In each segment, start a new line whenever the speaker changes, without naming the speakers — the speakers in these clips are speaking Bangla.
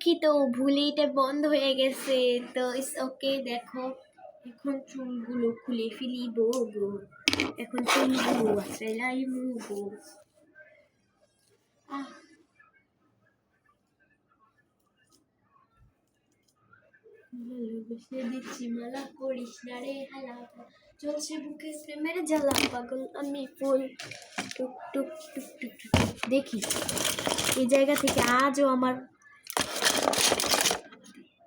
দুঃখিত ভুলে এটা বন্ধ হয়ে গেছে। তো ইটস ওকে দেখো, এখন চুলগুলো খুলে ফেলিব গো। এখন চুলগুলো আহ। ভালোবেসে দিচ্ছি, মালা করিস না রে চলছে বুকে আমি ফুল। টুক টুক টুক টুক টুক। দেখি। এই জায়গা থেকে আজও আমার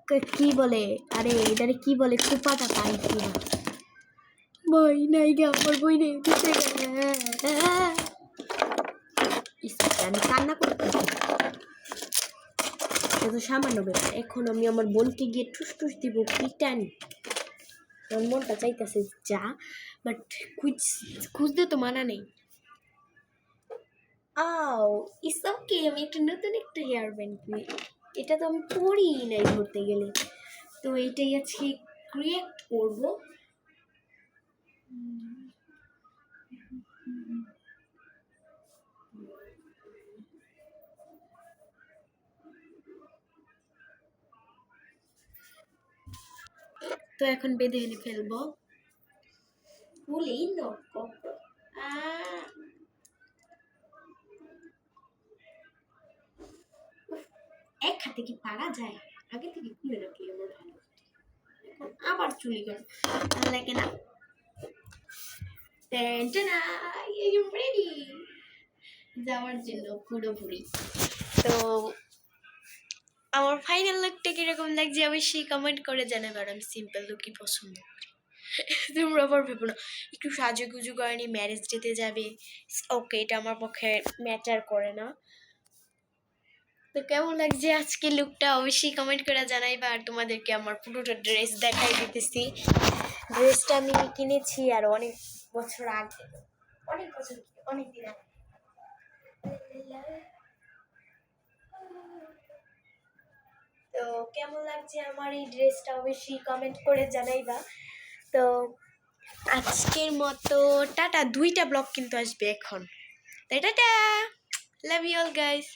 ক- বলে? আরে, এটারে কি বলে? কুপাটা পাই কি বই নাই গে, আমার বই নেই গেলে আমি কান্না করতে এটা তো সামান্য ব্যাপার। এখন আমি আমার বোনকে গিয়ে ঠুস ঠুস দিব পিটানি আমার মনটা চাইতেছে যা বাট খুঁজ, খুঁজতে তো মানা নেই। আও, ইস ওকে আমি একটা নতুন একটা হেয়ার ব্যান্ড কিনি এটা তো আমি পরি নাই ধরতে গেলে। তো এইটাই আজকে ক্রিয়েট করব। তো এখন বেঁধে এনে ফেলব। ফুলেই নক এক হাতে কি পারা যায়। আগে থেকে খুলে রাখি আমার আবার চুলি কর ভালো লাগে না। যাওয়ার জন্য পুরোপুরি। তো আমার ফাইনাল লুকটা কীরকম লাগছে অবশ্যই কমেন্ট করে জানাবে আর আমি সিম্পল লুকই পছন্দ করি। তোমরা আবার ভেবো না। একটু সাজুগুজু করেনি ম্যারেজ ডেতে যাবে। ওকে এটা আমার পক্ষে ম্যাটার করে না। তো কেমন লাগছে আজকে লুকটা অবশ্যই কমেন্ট করে জানাইবা আর তোমাদেরকে আমার পুরোটা ড্রেস দেখাই দিতেছি। ড্রেসটা আমি কিনেছি আর অনেক বছর আগে। অনেক বছর অনেক দিন আগে। তো কেমন লাগছে আমার এই ড্রেসটা অবশ্যই কমেন্ট করে জানাইবা। তো আজকের মতো টাটা। দুইটা ব্লগ কিন্তু আসবে এখন। তাই tata! Love you all guys